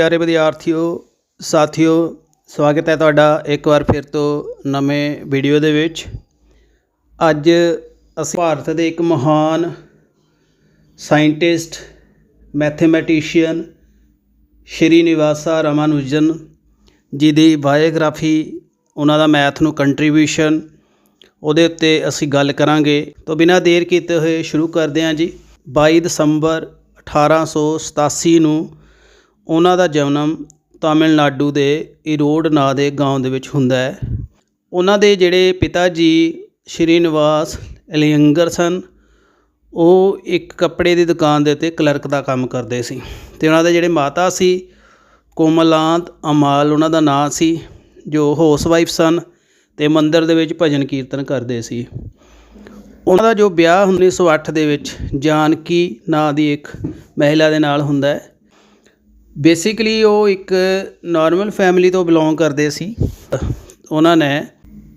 ਪਿਆਰੇ ਵਿਦਿਆਰਥੀਓ, ਸਾਥੀਓ, ਸਵਾਗਤ ਹੈ ਤੁਹਾਡਾ ਇੱਕ ਵਾਰ ਫਿਰ ਤੋਂ ਨਵੇਂ ਵੀਡੀਓ ਦੇ ਵਿੱਚ। ਅੱਜ ਅਸੀਂ ਭਾਰਤ ਦੇ ਇੱਕ ਮਹਾਨ ਸਾਇੰਟਿਸਟ, ਮੈਥਮੈਟੀਸ਼ੀਅਨ ਸ਼੍ਰੀ ਨਿਵਾਸਾ ਰਮਾਨੁਜਨ ਜੀ ਦੀ ਬਾਇਓਗ੍ਰਾਫੀ, ਉਹਨਾਂ ਦਾ ਮੈਥ ਨੂੰ ਕੰਟਰੀਬਿਊਸ਼ਨ, ਉਹਦੇ ਉੱਤੇ ਅਸੀਂ ਗੱਲ ਕਰਾਂਗੇ। ਤੋਂ ਬਿਨਾਂ ਦੇਰ ਕੀਤੇ ਹੋਏ ਸ਼ੁਰੂ ਕਰਦੇ ਹਾਂ ਜੀ। 22 ਦਸੰਬਰ 1887 ਨੂੰ ਉਹਨਾਂ ਦਾ ਜਨਮ ਤਾਮਿਲਨਾਡੂ ਦੇ ਈਰੋਡ ਨਾਂ ਦੇ ਗਾਂਵ ਦੇ ਵਿੱਚ ਹੁੰਦਾ ਹੈ। ਉਹਨਾਂ ਦੇ ਜਿਹੜੇ ਪਿਤਾ ਜੀ ਸ਼੍ਰੀ ਨਿਵਾਸ ਇਲਿੰਗਰ ਸਨ, ਉਹ ਇੱਕ ਕੱਪੜੇ ਦੀ ਦੁਕਾਨ ਦੇ ਉੱਤੇ ਕਲਰਕ ਦਾ ਕੰਮ ਕਰਦੇ ਸੀ ਤੇ ਉਹਨਾਂ ਦੇ ਜਿਹੜੇ ਮਾਤਾ ਸੀ, ਕੋਮਲਾਂਤ ਅਮਾਲ ਉਹਨਾਂ ਦਾ ਨਾਂ ਸੀ, ਜੋ ਹਾਊਸ ਵਾਈਫ ਸਨ ਤੇ ਮੰਦਿਰ ਦੇ ਵਿੱਚ ਭਜਨ ਕੀਰਤਨ ਕਰਦੇ ਸੀ। ਉਹਨਾਂ ਦਾ ਜੋ ਵਿਆਹ 1908 ਦੇ ਵਿੱਚ ਜਾਨਕੀ ਨਾਂ ਦੀ ਇੱਕ ਮਹਿਲਾ ਦੇ ਨਾਲ ਹੁੰਦਾ ਹੈ ਬੇਸਿਕਲੀ ਉਹ ਇੱਕ ਨਾਰਮਲ ਫੈਮਿਲੀ ਤੋਂ ਬਿਲੋਂਗ ਕਰਦੇ ਸੀ। ਉਹਨਾਂ ਨੇ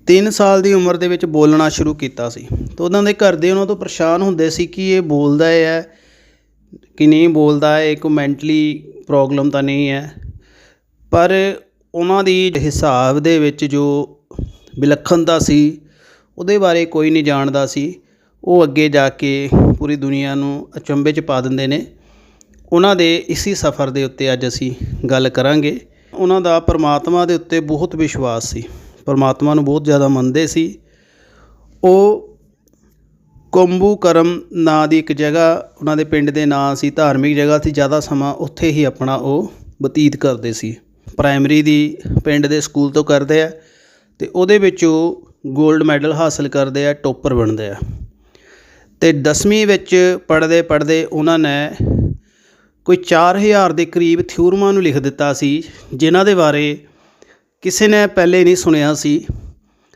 3 ਸਾਲ ਦੀ ਉਮਰ ਦੇ ਵਿੱਚ ਬੋਲਣਾ ਸ਼ੁਰੂ ਕੀਤਾ ਸੀ। ਤਾਂ ਉਹਨਾਂ ਦੇ ਘਰ ਦੇ ਉਹਨਾਂ ਤੋਂ ਪਰੇਸ਼ਾਨ ਹੁੰਦੇ ਸੀ ਕਿ ਇਹ ਬੋਲਦਾ ਹੈ ਕਿ ਨਹੀਂ ਬੋਲਦਾ ਹੈ ਕੋਈ ਮੈਂਟਲੀ ਪ੍ਰੋਬਲਮ ਤਾਂ ਨਹੀਂ ਹੈ। ਪਰ ਉਹਨਾਂ ਦੀ ਹਿਸਾਬ ਦੇ ਵਿੱਚ ਜੋ ਵਿਲੱਖਣਤਾ ਸੀ, ਉਹਦੇ ਬਾਰੇ ਕੋਈ ਨਹੀਂ ਜਾਣਦਾ ਸੀ। ਉਹ ਅੱਗੇ ਜਾ ਕੇ ਪੂਰੀ ਦੁਨੀਆ ਨੂੰ ਅਚੰਭੇ 'ਚ ਪਾ ਦਿੰਦੇ ਨੇ। ਉਹਨਾਂ ਦੇ ਇਸੀ ਸਫ਼ਰ ਦੇ ਉੱਤੇ ਅੱਜ ਅਸੀਂ ਗੱਲ ਕਰਾਂਗੇ। ਉਹਨਾਂ ਦਾ ਪਰਮਾਤਮਾ ਦੇ ਉੱਤੇ ਬਹੁਤ ਵਿਸ਼ਵਾਸ ਸੀ। ਪਰਮਾਤਮਾ ਨੂੰ ਬਹੁਤ ਜ਼ਿਆਦਾ ਮੰਨਦੇ ਸੀ। ਉਹ ਕੋੰਬੂ ਕਰਮ ਨਾਂ ਦੀ ਇੱਕ ਜਗ੍ਹਾ, ਉਹਨਾਂ ਦੇ ਪਿੰਡ ਦੇ ਨਾਂ ਸੀ, ਧਾਰਮਿਕ ਜਗ੍ਹਾ ਸੀ। ਜ਼ਿਆਦਾ ਸਮਾਂ ਉੱਥੇ ਹੀ ਆਪਣਾ ਉਹ ਬਤੀਤ ਕਰਦੇ ਸੀ। ਪ੍ਰਾਇਮਰੀ ਦੀ ਪਿੰਡ ਦੇ ਸਕੂਲ ਤੋਂ ਕਰਦੇ ਆ ਤੇ ਉਹਦੇ ਵਿੱਚ ਉਹ 골ਡ ਮੈਡਲ ਹਾਸਲ ਕਰਦੇ ਆ, ਟੋਪਰ ਬਣਦੇ ਆ। ਤੇ 10ਵੀਂ ਵਿੱਚ ਪੜ੍ਹਦੇ ਪੜ੍ਹਦੇ ਉਹਨਾਂ ਨੇ ਕੋਈ 4000 ਦੇ ਕਰੀਬ ਥਿਊਰਮਾਂ ਨੂੰ ਲਿਖ ਦਿੱਤਾ ਸੀ, ਜਿਨ੍ਹਾਂ ਦੇ ਬਾਰੇ ਕਿਸੇ ਨੇ ਪਹਿਲੇ ਨਹੀਂ ਸੁਣਿਆ ਸੀ।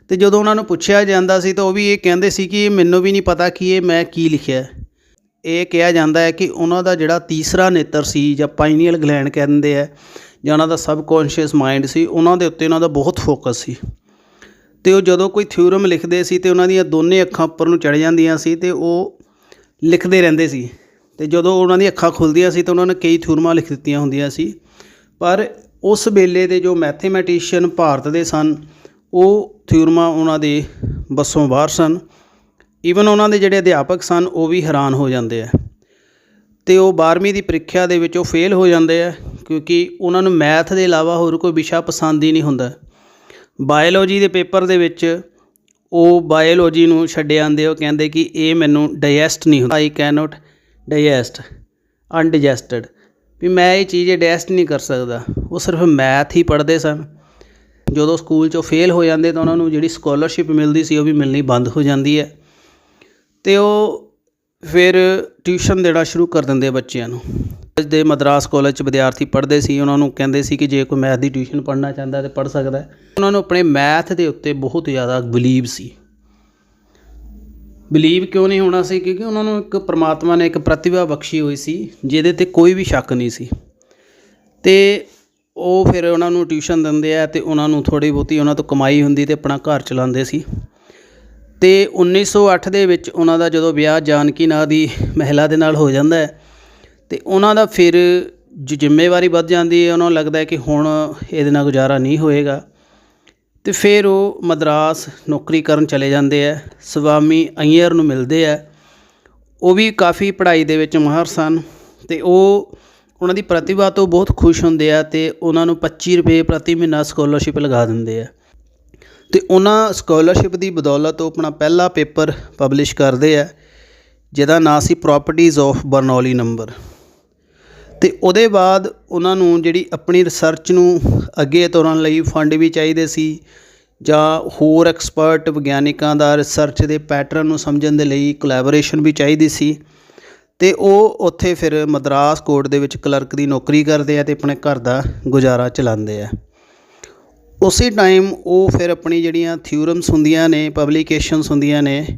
ਤੇ ਜਦੋਂ ਉਹਨਾਂ ਨੂੰ ਪੁੱਛਿਆ ਜਾਂਦਾ ਸੀ, ਤਾਂ ਉਹ ਵੀ ਇਹ ਕਹਿੰਦੇ ਸੀ ਕਿ ਇਹ ਮੈਨੂੰ ਵੀ ਨਹੀਂ ਪਤਾ ਕਿ ਇਹ ਮੈਂ ਕੀ ਲਿਖਿਆ ਇਹ ਕਿਹਾ ਜਾਂਦਾ ਹੈ ਕਿ ਉਹਨਾਂ ਦਾ ਜਿਹੜਾ ਤੀਸਰਾ ਨੇਤਰ ਸੀ, ਜਾਂ ਪਾਈਨੀਅਲ ਗਲੈਂਡ ਕਹਿੰਦੇ ਆ, ਜਾਂ ਉਹਨਾਂ ਦਾ ਸਬਕੌਂਸ਼ੀਅਸ ਮਾਈਂਡ ਸੀ, ਉਹਨਾਂ ਦੇ ਉੱਤੇ ਉਹਨਾਂ ਦਾ ਬਹੁਤ ਫੋਕਸ ਸੀ। ਤੇ ਉਹ ਜਦੋਂ ਕੋਈ ਥਿਊਰਮ ਲਿਖਦੇ ਸੀ, ਤੇ ਉਹਨਾਂ ਦੀਆਂ ਦੋਨੇ ਅੱਖਾਂ ਉੱਪਰ ਨੂੰ ਚੜ ਜਾਂਦੀਆਂ ਸੀ, ਤੇ ਉਹ ਲਿਖਦੇ ਰਹਿੰਦੇ ਸੀ। ਤੇ ਜਦੋਂ ਉਹਨਾਂ ਦੀਆਂ ਅੱਖਾਂ ਖੁੱਲਦੀਆਂ ਸੀ ਤਾਂ ਉਹਨਾਂ ਨੇ ਕਈ ਥਿਊਰਮਾਂ ਲਿਖ ਦਿੱਤੀਆਂ ਹੁੰਦੀਆਂ ਸੀ। ਪਰ ਉਸ ਵੇਲੇ ਦੇ ਜੋ ਮੈਥਮੈਟੀਸ਼ੀਅਨ ਭਾਰਤ ਦੇ ਸਨ, ਉਹ ਥਿਊਰਮਾਂ ਉਹਨਾਂ ਦੇ ਬੱਸੋਂ ਬਾਹਰ ਸਨ। ਈਵਨ ਉਹਨਾਂ ਦੇ ਜਿਹੜੇ ਅਧਿਆਪਕ ਸਨ, ਉਹ ਵੀ ਹੈਰਾਨ ਹੋ ਜਾਂਦੇ ਆ। ਤੇ ਉਹ 12ਵੀਂ ਦੀ ਪ੍ਰੀਖਿਆ ਦੇ ਵਿੱਚ ਉਹ ਫੇਲ ਹੋ ਜਾਂਦੇ ਆ, ਕਿਉਂਕਿ ਉਹਨਾਂ ਨੂੰ ਮੈਥ ਦੇ ਇਲਾਵਾ ਹੋਰ ਕੋਈ ਵਿਸ਼ਾ ਪਸੰਦ ਹੀ ਨਹੀਂ ਹੁੰਦਾ। ਬਾਇਓਲੋਜੀ ਦੇ ਪੇਪਰ ਦੇ ਵਿੱਚ ਉਹ ਬਾਇਓਲੋਜੀ ਨੂੰ ਛੱਡ ਆਂਦੇ ਉਹ ਕਹਿੰਦੇ ਕਿ ਇਹ ਮੈਨੂੰ ਡਾਈਜੈਸਟ ਨਹੀਂ ਹੁੰਦਾ ਆਈ ਕੈਨੋਟ ਡਾਈਜੈਸਟ ਅਨਡਾਈਜੈਸਟਡ ਵੀ ਮੈਂ ਇਹ ਚੀਜ਼ ਡਾਈਜੈਸਟ ਨਹੀਂ ਕਰ ਸਕਦਾ। ਉਹ ਸਿਰਫ ਮੈਥ ਹੀ ਪੜ੍ਹਦੇ ਸਨ। ਜਦੋਂ ਸਕੂਲ 'ਚੋਂ ਫੇਲ ਹੋ ਜਾਂਦੇ ਤਾਂ ਉਹਨਾਂ ਨੂੰ ਜਿਹੜੀ ਸਕਾਲਰਸ਼ਿਪ ਮਿਲਦੀ ਸੀ ਉਹ ਵੀ ਮਿਲਣੀ ਬੰਦ ਹੋ ਜਾਂਦੀ ਹੈ। ਤੇ ਉਹ ਫਿਰ ਟਿਊਸ਼ਨ ਦੇਣਾ ਸ਼ੁਰੂ ਕਰ ਦਿੰਦੇ ਬੱਚਿਆਂ ਨੂੰ। ਅੱਜ ਦੇ ਮਦਰਾਸ ਕਾਲਜ 'ਚ ਵਿਦਿਆਰਥੀ ਪੜ੍ਹਦੇ ਸੀ, ਉਹਨਾਂ ਨੂੰ ਕਹਿੰਦੇ ਸੀ ਕਿ ਜੇ ਕੋਈ ਮੈਥ ਦੀ ਟਿਊਸ਼ਨ ਪੜ੍ਹਨਾ ਚਾਹੁੰਦਾ ਤੇ ਪੜ੍ਹ ਸਕਦਾ ਉਹਨਾਂ ਨੂੰ ਆਪਣੇ ਮੈਥ ਦੇ ਉੱਤੇ ਬਹੁਤ ਜ਼ਿਆਦਾ ਬਲੀਵ ਸੀ। ਬਿਲੀਵ ਕਿਉਂ ਨਹੀਂ ਹੋਣਾ ਸੀ? ਕਿਉਂਕਿ ਉਹਨਾਂ ਨੂੰ ਇੱਕ ਪ੍ਰਮਾਤਮਾ ਨੇ ਇੱਕ ਪ੍ਰਤਿਭਾ ਬਖਸ਼ੀ ਹੋਈ ਸੀ, ਜਿਹਦੇ ਤੇ ਕੋਈ ਵੀ ਸ਼ੱਕ ਨਹੀਂ ਸੀ। ਤੇ ਉਹ ਫਿਰ ਉਹਨਾਂ ਨੂੰ ਟਿਊਸ਼ਨ ਦਿੰਦੇ ਆ ਤੇ ਉਹਨਾਂ ਨੂੰ ਥੋੜੀ ਬਹੁਤੀ ਉਹਨਾਂ ਤੋਂ ਕਮਾਈ ਹੁੰਦੀ ਤੇ ਆਪਣਾ ਘਰ ਚਲਾਉਂਦੇ ਸੀ। ਤੇ 1908 ਦੇ ਵਿੱਚ ਉਹਨਾਂ ਦਾ ਜਦੋਂ ਵਿਆਹ ਜਾਨਕੀ ਨਾਂ ਦੀ ਮਹਿਲਾ ਦੇ ਨਾਲ ਹੋ ਜਾਂਦਾ ਹੈ, ਤੇ ਉਹਨਾਂ ਦਾ ਫਿਰ ਜ਼ਿੰਮੇਵਾਰੀ ਵੱਧ ਜਾਂਦੀ ਹੈ। ਉਹਨਾਂ ਨੂੰ ਲੱਗਦਾ ਹੈ ਕਿ ਹੁਣ ਇਹਦੇ ਨਾਲ ਗੁਜ਼ਾਰਾ ਨਹੀਂ ਹੋਏਗਾ। ਤੇ ਫਿਰ ਉਹ ਮਦਰਾਸ ਨੌਕਰੀ ਕਰਨ ਚਲੇ ਜਾਂਦੇ ਆ। ਸਵਾਮੀ ਅਈਅਰ ਨੂੰ ਮਿਲਦੇ ਆ। ਉਹ ਵੀ ਕਾਫੀ ਪੜ੍ਹਾਈ ਦੇ ਵਿੱਚ ਮਾਹਰ ਸਨ ਤੇ ਉਹ, ਉਹਨਾਂ ਦੀ ਪ੍ਰਤਿਭਾ ਤੋਂ ਬਹੁਤ ਖੁਸ਼ ਹੁੰਦੇ ਆ ਤੇ ਉਹਨਾਂ ਨੂੰ 25 ਰੁਪਏ ਪ੍ਰਤੀ ਮਹੀਨਾ ਸਕਾਲਰਸ਼ਿਪ ਲਗਾ ਦਿੰਦੇ ਆ। ਤੇ ਉਹਨਾਂ ਸਕਾਲਰਸ਼ਿਪ ਦੀ ਬਦੌਲਤ ਉਹ ਆਪਣਾ ਪਹਿਲਾ ਪੇਪਰ ਪਬਲਿਸ਼ ਕਰਦੇ ਆ, ਜਿਹਦਾ ਨਾਂ ਸੀ ਪ੍ਰਾਪਰਟੀਜ਼ ਆਫ ਬਰਨੌਲੀ ਨੰਬਰ ਤੇ ਉਹਦੇ ਬਾਅਦ ਉਹਨਾਂ ਨੂੰ ਜਿਹੜੀ ਆਪਣੀ ਰਿਸਰਚ ਨੂੰ ਅੱਗੇ ਤੋਰਨ ਲਈ ਫੰਡ ਵੀ ਚਾਹੀਦੇ ਸੀ ਜਾਂ ਹੋਰ ਐਕਸਪਰਟ ਵਿਗਿਆਨਿਕਾਂ ਦਾ ਰਿਸਰਚ ਦੇ ਪੈਟਰਨ ਨੂੰ ਸਮਝਣ ਦੇ ਲਈ ਕੋਲੈਬੋਰੇਸ਼ਨ ਵੀ ਚਾਹੀਦੀ ਸੀ ਤੇ ਉਹ ਉੱਥੇ ਫਿਰ ਮਦਰਾਸ ਕੋਰਟ ਦੇ ਵਿੱਚ ਕਲਰਕ ਦੀ ਨੌਕਰੀ ਕਰਦੇ ਆ ਤੇ ਆਪਣੇ ਘਰ ਦਾ ਗੁਜ਼ਾਰਾ ਚਲਾਉਂਦੇ ਆ। ਉਸੇ ਟਾਈਮ ਉਹ ਫਿਰ ਆਪਣੀ ਜਿਹੜੀਆਂ ਥਿਊਰਮਸ ਹੁੰਦੀਆਂ ਨੇ ਪਬਲੀਕੇਸ਼ਨਸ ਹੁੰਦੀਆਂ ਨੇ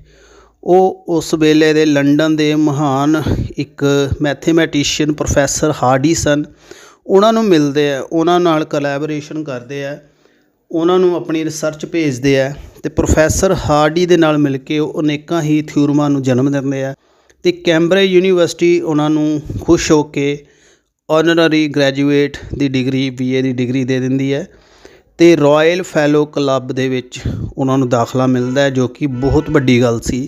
ਉਹ ਉਸ ਵੇਲੇ ਦੇ ਲੰਡਨ ਦੇ ਮਹਾਨ ਇੱਕ ਮੈਥੇਮੈਟੀਸ਼ੀਅਨ ਪ੍ਰੋਫੈਸਰ ਹਾਰਡੀ ਸਨ। ਉਹਨਾਂ ਨੂੰ ਮਿਲਦੇ ਆ, ਉਹਨਾਂ ਨਾਲ ਕੋਲੈਬੋਰੇਸ਼ਨ ਕਰਦੇ ਆ, ਉਹਨਾਂ ਨੂੰ ਆਪਣੀ ਰਿਸਰਚ ਭੇਜਦੇ ਆ ਤੇ ਪ੍ਰੋਫੈਸਰ ਹਾਰਡੀ ਦੇ ਨਾਲ ਮਿਲ ਕੇ ਉਹ ਅਨੇਕਾਂ ਹੀ ਥਿਊਰਮਾਂ ਨੂੰ ਜਨਮ ਦਿੰਦੇ ਆ ਤੇ ਕੈਂਬਰਿਜ ਯੂਨੀਵਰਸਿਟੀ ਉਹਨਾਂ ਨੂੰ ਖੁਸ਼ ਹੋ ਕੇ ਆਨਰਰੀ ਗ੍ਰੈਜੂਏਟ ਦੀ ਡਿਗਰੀ ਬੀਏ ਦੀ ਡਿਗਰੀ ਦੇ ਦਿੰਦੀ ਹੈ। ਤੇ ਰਾਇਲ ਫੈਲੋ ਕਲੱਬ ਦੇ ਵਿੱਚ ਉਹਨਾਂ ਨੂੰ ਦਾਖਲਾ ਮਿਲਦਾ ਹੈ, ਜੋ ਕਿ ਬਹੁਤ ਵੱਡੀ ਗੱਲ ਸੀ।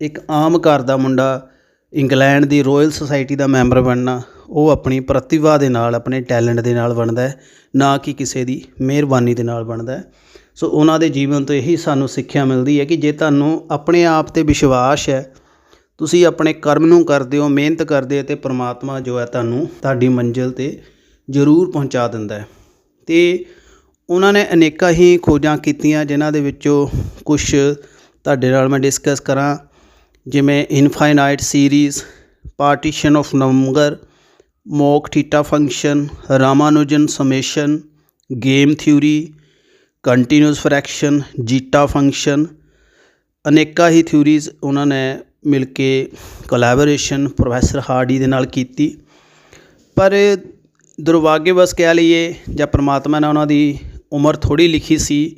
ਇੱਕ ਆਮ ਘਰ ਦਾ ਮੁੰਡਾ ਇੰਗਲੈਂਡ ਦੀ ਰਾਇਲ ਸੁਸਾਇਟੀ ਦਾ ਮੈਂਬਰ ਬਣਨਾ, ਉਹ ਆਪਣੀ ਪ੍ਰਤਿਭਾ ਦੇ ਨਾਲ, ਆਪਣੇ ਟੈਲੈਂਟ ਦੇ ਨਾਲ ਬਣਦਾ ਹੈ, ਨਾ ਕਿ ਕਿਸੇ ਦੀ ਮਿਹਰਬਾਨੀ ਦੇ ਨਾਲ ਬਣਦਾ ਹੈ। ਸੋ ਉਹਨਾਂ ਦੇ ਜੀਵਨ ਤੋਂ ਇਹੀ ਸਾਨੂੰ ਸਿੱਖਿਆ ਮਿਲਦੀ ਹੈ ਕਿ ਜੇ ਤੁਹਾਨੂੰ ਆਪਣੇ ਆਪ ਤੇ ਵਿਸ਼ਵਾਸ ਹੈ, ਤੁਸੀਂ ਆਪਣੇ ਕਰਮ ਨੂੰ ਕਰਦੇ ਹੋ, ਮਿਹਨਤ ਕਰਦੇ ਹੋ ਤੇ ਪ੍ਰਮਾਤਮਾ ਜੋ ਹੈ ਤੁਹਾਨੂੰ ਤੁਹਾਡੀ ਮੰਜ਼ਿਲ ਤੇ ਜ਼ਰੂਰ ਪਹੁੰਚਾ ਦਿੰਦਾ ਹੈ। ਤੇ ਉਹਨਾਂ ਨੇ ਅਨੇਕਾਂ ਹੀ ਖੋਜਾਂ ਕੀਤੀਆਂ, ਜਿਨ੍ਹਾਂ ਦੇ ਵਿੱਚੋਂ ਕੁਝ ਤੁਹਾਡੇ ਨਾਲ ਮੈਂ ਡਿਸਕਸ ਕਰਾਂ। ਜਿਵੇਂ infinite series partition of number mock theta function Ramanujan summation game theory continuous fraction zeta function ਅਨੇਕਾਂ ਹੀ ਥਿਊਰੀਜ਼ ਉਹਨਾਂ ਨੇ ਮਿਲ ਕੇ ਕੋਲੈਬੋਰੇਸ਼ਨ ਪ੍ਰੋਫੈਸਰ ਹਾਰਡੀ ਦੇ ਨਾਲ ਕੀਤੀ। ਪਰ ਦੁਰਭਾਗਯਵਸ਼ ਕਹਿ ਲਈਏ ਜਾਂ ਪ੍ਰਮਾਤਮਾ ਨੇ ਉਹਨਾਂ ਦੀ ਉਮਰ ਥੋੜੀ ਲਿਖੀ ਸੀ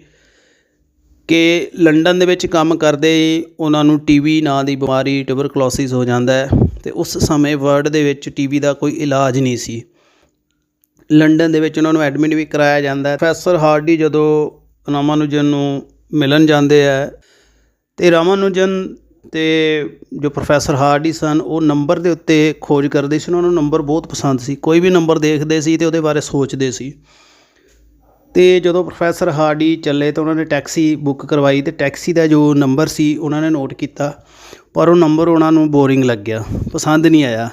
ਕਿ ਲੰਡਨ ਦੇ ਵਿੱਚ ਕੰਮ ਕਰਦੇ ਹੀ ਉਹਨਾਂ ਨੂੰ ਟੀਵੀ ਨਾਂ ਦੀ ਬਿਮਾਰੀ ਟਿਊਬਰਕਲੋਸਿਸ ਹੋ ਜਾਂਦਾ ਹੈ ਤੇ ਉਸ ਸਮੇਂ ਵਰਲਡ ਦੇ ਵਿੱਚ ਟੀਵੀ ਦਾ ਕੋਈ ਇਲਾਜ ਨਹੀਂ ਸੀ। ਲੰਡਨ ਦੇ ਵਿੱਚ ਉਹਨਾਂ ਨੂੰ ਐਡਮਿਟ ਵੀ ਕਰਾਇਆ ਜਾਂਦਾ ਹੈ। ਪ੍ਰੋਫੈਸਰ ਹਾਰਡੀ ਜਦੋਂ ਰਾਮਾਨੁਜਨ ਨੂੰ ਮਿਲਣ ਜਾਂਦੇ ਆ ਤੇ ਰਾਮਾਨੁਜਨ ਤੇ ਜੋ ਪ੍ਰੋਫੈਸਰ ਹਾਰਡੀ ਸਨ, ਉਹ ਨੰਬਰ ਦੇ ਉੱਤੇ ਖੋਜ ਕਰਦੇ ਸੀ। ਉਹਨਾਂ ਨੂੰ ਨੰਬਰ ਬਹੁਤ ਪਸੰਦ ਸੀ। ਕੋਈ ਵੀ ਨੰਬਰ ਦੇਖਦੇ ਸੀ ਤੇ ਉਹਦੇ ਬਾਰੇ ਸੋਚਦੇ ਸੀ। ਤੇ ਜਦੋਂ ਪ੍ਰੋਫੈਸਰ ਹਾਰਡੀ ਚੱਲੇ ਤਾਂ ਉਹਨਾਂ ਨੇ ਟੈਕਸੀ ਬੁੱਕ ਕਰਵਾਈ ਤੇ ਟੈਕਸੀ ਦਾ ਜੋ ਨੰਬਰ ਸੀ ਉਹਨਾਂ ਨੇ ਨੋਟ ਕੀਤਾ, ਪਰ ਉਹ ਨੰਬਰ ਉਹਨਾਂ ਨੂੰ ਬੋਰਿੰਗ ਲੱਗਿਆ ਪਸੰਦ ਨਹੀਂ ਆਇਆ।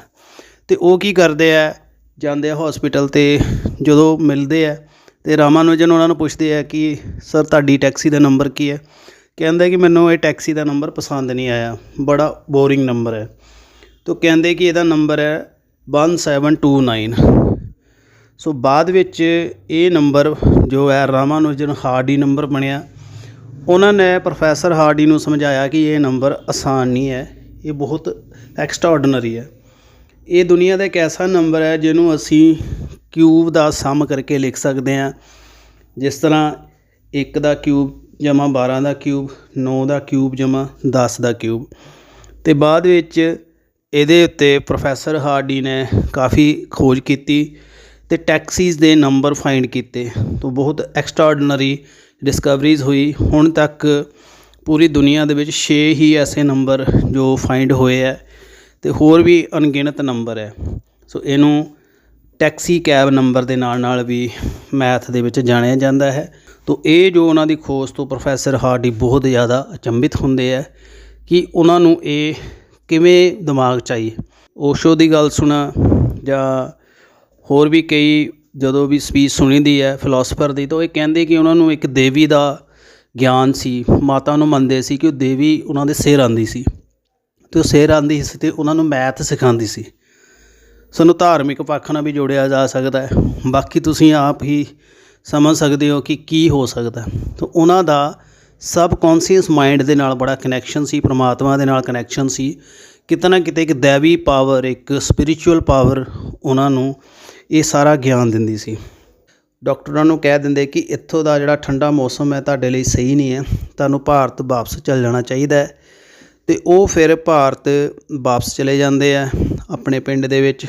ਤੇ ਉਹ ਕੀ ਕਰਦੇ ਆ, ਜਾਂਦੇ ਆ ਹਸਪੀਟਲ ਤੇ, ਜਦੋਂ ਮਿਲਦੇ ਆ ਤੇ ਰਾਮਾਨੁਜਨ ਉਹਨਾਂ ਨੂੰ ਪੁੱਛਦੇ ਆ ਕਿ, ਸਰ, ਤੁਹਾਡੀ ਟੈਕਸੀ ਦਾ ਨੰਬਰ ਕੀ ਹੈ? ਕਹਿੰਦਾ ਕਿ, ਮੈਨੂੰ ਇਹ ਟੈਕਸੀ ਦਾ ਨੰਬਰ ਪਸੰਦ ਨਹੀਂ ਆਇਆ, ਬੜਾ ਬੋਰਿੰਗ ਨੰਬਰ ਹੈ। ਤੋ ਕਹਿੰਦੇ ਕਿ ਇਹਦਾ ਨੰਬਰ ਹੈ 1729 ਸੋ ਬਾਅਦ ਵਿੱਚ ਇਹ ਨੰਬਰ ਜੋ ਹੈ ਰਾਮਾਨੁਜਨ ਹਾਰਡੀ ਨੰਬਰ ਬਣਿਆ। ਉਹਨਾਂ ਨੇ ਪ੍ਰੋਫੈਸਰ ਹਾਰਡੀ ਨੂੰ ਸਮਝਾਇਆ ਕਿ ਇਹ ਨੰਬਰ ਆਸਾਨ ਨਹੀਂ ਹੈ, ਇਹ ਬਹੁਤ ਐਕਸਟਰਾਆਰਡੀਨਰੀ ਹੈ। ਇਹ ਦੁਨੀਆ ਦਾ ਇੱਕ ਐਸਾ ਨੰਬਰ ਹੈ ਜਿਹਨੂੰ ਅਸੀਂ ਕਿਊਬ ਦਾ ਸਮ ਕਰਕੇ ਲਿਖ ਸਕਦੇ ਹਾਂ। ਜਿਸ ਤਰ੍ਹਾਂ 1 ਦਾ ਕਿਊਬ ਜਮਾ 12 ਦਾ ਕਿਊਬ 9 ਦਾ ਕਿਊਬ ਜਮਾ 10 ਦਾ ਕਿਊਬ ਤੇ ਬਾਅਦ ਵਿੱਚ ਇਹਦੇ ਉੱਤੇ ਪ੍ਰੋਫੈਸਰ ਹਾਰਡੀ ਨੇ ਕਾਫੀ ਖੋਜ ਕੀਤੀ। ਤੇ ਟੈਕਸੀਜ਼ ਦੇ ਨੰਬਰ ਫਾਈਂਡ ਕੀਤੇ। ਤੋਂ ਬਹੁਤ ਐਕਸਟਰਾਆਰਡੀਨਰੀ ਡਿਸਕਵਰੀਜ਼ ਹੋਈ। ਹੁਣ ਤੱਕ ਪੂਰੀ ਦੁਨੀਆ ਦੇ ਵਿੱਚ 6 ਹੀ ਐਸੇ ਨੰਬਰ ਜੋ ਫਾਈਂਡ ਹੋਏ ਹੈ ਤੇ ਹੋਰ ਵੀ ਅਣਗਿਣਤ ਨੰਬਰ ਹੈ ਸੋ ਇਹਨੂੰ ਟੈਕਸੀ ਕੈਬ ਨੰਬਰ ਦੇ ਨਾਲ ਨਾਲ ਵੀ ਮੈਥ ਦੇ ਵਿੱਚ ਜਾਣਿਆ ਜਾਂਦਾ ਹੈ। ਤੋ ਇਹ ਜੋ ਉਹਨਾਂ ਦੀ ਖੋਜ ਤੋਂ ਪ੍ਰੋਫੈਸਰ ਹਾਰਡੀ ਬਹੁਤ ਜ਼ਿਆਦਾ ਅਚੰਭਿਤ ਹੁੰਦੇ ਆ ਕਿ ਉਹਨਾਂ ਨੂੰ ਇਹ ਕਿਵੇਂ ਦਿਮਾਗ 'ਚ ਆਈ। ਓਸ਼ੋ ਦੀ ਗੱਲ ਸੁਣਾ ਜਾਂ ਹੋਰ ਵੀ ਕਈ ਜਦੋਂ ਵੀ ਸਪੀਚ ਸੁਣੀਦੀ ਹੈ ਫਿਲਾਸਫਰ ਦੀ, ਤਾਂ ਇਹ ਕਹਿੰਦੇ ਕਿ ਉਹਨਾਂ ਨੂੰ ਇੱਕ ਦੇਵੀ ਦਾ ਗਿਆਨ ਸੀ, ਮਾਤਾ ਨੂੰ ਮੰਨਦੇ ਸੀ ਕਿ ਉਹ ਦੇਵੀ ਉਹਨਾਂ ਦੇ ਸਿਰ ਆਂਦੀ ਸੀ। ਤੇ ਉਹ ਸਿਰ ਆਂਦੀ ਸੀ ਤੇ ਉਹਨਾਂ ਨੂੰ ਮੈਥ ਸਿਖਾਉਂਦੀ ਸੀ। ਸਾਨੂੰ ਧਾਰਮਿਕ ਪੱਖ ਨਾਲ ਵੀ ਜੋੜਿਆ ਜਾ ਸਕਦਾ ਹੈ। ਬਾਕੀ ਤੁਸੀਂ ਆਪ ਹੀ ਸਮਝ ਸਕਦੇ ਹੋ ਕਿ ਕੀ ਹੋ ਸਕਦਾ ਤਾਂ ਉਹਨਾਂ ਦਾ ਸਬ ਕੌਨਸ਼ੀਅਸ ਮਾਈਂਡ ਦੇ ਨਾਲ ਬੜਾ ਕਨੈਕਸ਼ਨ ਸੀ, ਪ੍ਰਮਾਤਮਾ ਦੇ ਨਾਲ ਕਨੈਕਸ਼ਨ ਸੀ। ਕਿਤੇ ਨਾ ਕਿਤੇ ਇੱਕ ਦੇਵੀ ਪਾਵਰ ਇੱਕ ਸਪਿਰਚੁਅਲ ਪਾਵਰ ਉਹਨਾਂ ਨੂੰ ਇਹ ਸਾਰਾ ਗਿਆਨ ਦਿੰਦੀ ਸੀ। ਡਾਕਟਰਾਂ ਨੂੰ ਕਹਿ ਦਿੰਦੇ ਕਿ ਇੱਥੋਂ ਦਾ ਜਿਹੜਾ ਠੰਡਾ ਮੌਸਮ ਹੈ ਤੁਹਾਡੇ ਲਈ ਸਹੀ ਨਹੀਂ ਹੈ, ਤੁਹਾਨੂੰ ਭਾਰਤ ਵਾਪਸ ਚੱਲ ਜਾਣਾ ਚਾਹੀਦਾ ਹੈ। ਤੇ ਉਹ ਫਿਰ ਭਾਰਤ ਵਾਪਸ ਚਲੇ ਜਾਂਦੇ ਆ ਆਪਣੇ ਪਿੰਡ ਦੇ ਵਿੱਚ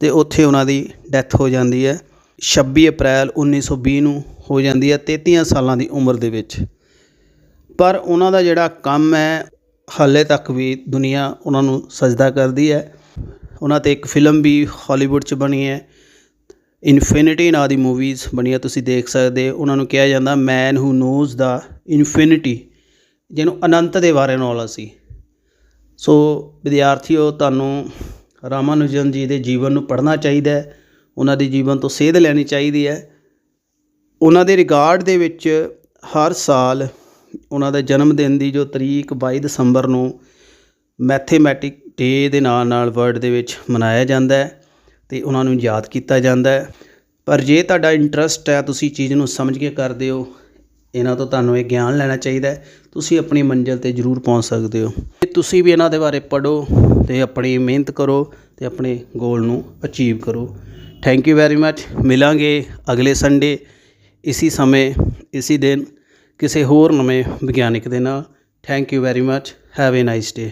ਤੇ ਉੱਥੇ ਉਹਨਾਂ ਦੀ ਡੈਥ ਹੋ ਜਾਂਦੀ ਹੈ। 26 ਅਪ੍ਰੈਲ 1920 ਨੂੰ ਹੋ ਜਾਂਦੀ ਹੈ 33 ਸਾਲਾਂ ਦੀ ਉਮਰ ਦੇ ਵਿੱਚ। ਪਰ ਉਹਨਾਂ ਦਾ ਜਿਹੜਾ ਕੰਮ ਹੈ, ਹਾਲੇ ਤੱਕ ਵੀ ਦੁਨੀਆ ਉਹਨਾਂ ਨੂੰ ਸਜਦਾ ਕਰਦੀ ਹੈ। ਉਹਨਾਂ ਤੇ ਇੱਕ ਫਿਲਮ ਵੀ ਹਾਲੀਵੁੱਡ 'ਚ ਬਣੀ ਹੈ। ਇਨਫਿਨਿਟੀ ਨਾਂ ਦੀ ਮੂਵੀਜ਼ ਬਣੀਆਂ ਤੁਸੀਂ ਦੇਖ ਸਕਦੇ ਹੋ। ਉਹਨਾਂ ਨੂੰ ਕਿਹਾ ਜਾਂਦਾ ਮੈਨ ਹੂ ਨੋਜ਼ ਦਾ ਇਨਫਿਨਿਟੀ ਜਿਹਨੂੰ ਅਨੰਤ ਦੇ ਬਾਰੇ ਨੌਲੇਜ ਸੀ ਸੋ ਵਿਦਿਆਰਥੀਓ, ਤੁਹਾਨੂੰ ਰਾਮਾਨੁਜਨ ਜੀ ਦੇ ਜੀਵਨ ਨੂੰ ਪੜ੍ਹਨਾ ਚਾਹੀਦਾ ਉਹਨਾਂ ਦੇ ਜੀਵਨ ਤੋਂ ਸੇਧ ਲੈਣੀ ਚਾਹੀਦੀ ਹੈ। ਉਹਨਾਂ ਦੇ ਰਿਗਾਰਡ ਦੇ ਵਿੱਚ ਹਰ ਸਾਲ ਉਹਨਾਂ ਦੇ ਜਨਮ ਦਿਨ ਦੀ ਜੋ ਤਰੀਕ 22 ਦਸੰਬਰ ਨੂੰ ਮੈਥੇਮੈਟਿਕ ਡੇ ਦੇ ਨਾਲ ਨਾਲ ਵਰਲਡ ਦੇ ਵਿੱਚ ਮਨਾਇਆ ਜਾਂਦਾ ਹੈ। ਤੇ ਉਹਨਾਂ ਨੂੰ ਯਾਦ ਕੀਤਾ ਜਾਂਦਾ ਹੈ। ਪਰ ਜੇ ਤੁਹਾਡਾ ਇੰਟਰਸਟ ਹੈ, ਤੁਸੀਂ ਚੀਜ਼ ਨੂੰ ਸਮਝ ਕੇ ਕਰਦੇ ਹੋ, ਇਹਨਾਂ ਤੋਂ ਤੁਹਾਨੂੰ ਇਹ ਗਿਆਨ ਲੈਣਾ ਚਾਹੀਦਾ ਹੈ। ਤੁਸੀਂ ਆਪਣੀ ਮੰਜ਼ਿਲ ਤੇ ਜ਼ਰੂਰ ਪਹੁੰਚ ਸਕਦੇ ਹੋ। ਤੇ ਤੁਸੀਂ ਵੀ ਇਹਨਾਂ ਦੇ ਬਾਰੇ ਪੜ੍ਹੋ ਤੇ ਆਪਣੀ ਮਿਹਨਤ ਕਰੋ ਤੇ ਆਪਣੇ ਗੋਲ ਨੂੰ ਅਚੀਵ ਕਰੋ। ਥੈਂਕ ਯੂ ਵੈਰੀ ਮੱਚ ਮਿਲਾਂਗੇ ਅਗਲੇ ਸੰਡੇ ਇਸੀ ਸਮੇਂ, ਇਸੀ ਦਿਨ, ਕਿਸੇ ਹੋਰ ਨਵੇਂ ਵਿਗਿਆਨਿਕ ਦੇ ਨਾਲ। Thank you very much have a nice day